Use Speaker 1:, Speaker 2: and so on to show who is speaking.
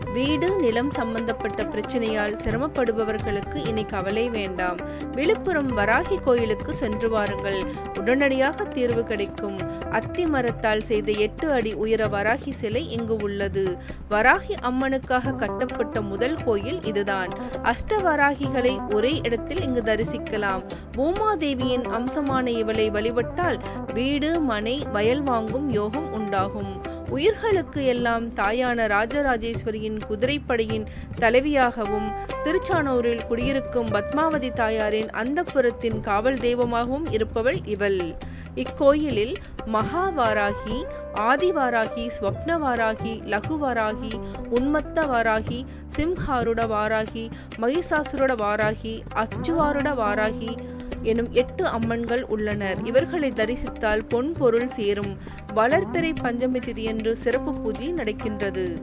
Speaker 1: வீடு நிலம் சம்பந்தப்பட்ட பிரச்சனையால் சிரமப்படுபவர்களுக்கு இனி கவலை வேண்டாம். விழுப்புரம் வராகி கோயிலுக்கு சென்று வாருங்கள். உடனடியாக தீர்வு கிடைக்கும். அத்தி மரத்தால் செய்த எட்டு அடி உயர வராகி சிலை இங்கு உள்ளது. வராகி அம்மனுக்காக கட்டப்பட்ட முதல் கோயில் இதுதான். அஷ்ட வராகிகளை ஒரே இடத்தில் இங்கு தரிசிக்கலாம். பூமாதேவியின் அம்சமான இவளை வழிபட்டால் வீடு மனை வயல் வாங்கும் யோகம் உண்டாகும். உயிர்களுக்கு எல்லாம் தாயான ராஜராஜேஸ்வரியின் குதிரைப்படையின் தலைவியாகவும் திருச்சானூரில் குடியிருக்கும் பத்மாவதி தாயாரின் அந்தப்புறத்தின் காவல் தெய்வமாகவும் இருப்பவள் இவள். இக்கோயிலில் மகாவாராகி ஆதிவாராகி ஸ்வப்னவாராகி லகுவாராகி உன்மத்த வாராகி சிம்ஹாருட வாராகி மகிஷாசுருட வாராகி அச்சுவாருட வாராகி எனும் எட்டு அம்மன்கள் உள்ளனர். இவர்களை தரிசித்தால் பொன் பொருள் சேரும். வளர்பிறை பஞ்சமி திதியன்று சிறப்பு பூஜை நடக்கின்றது.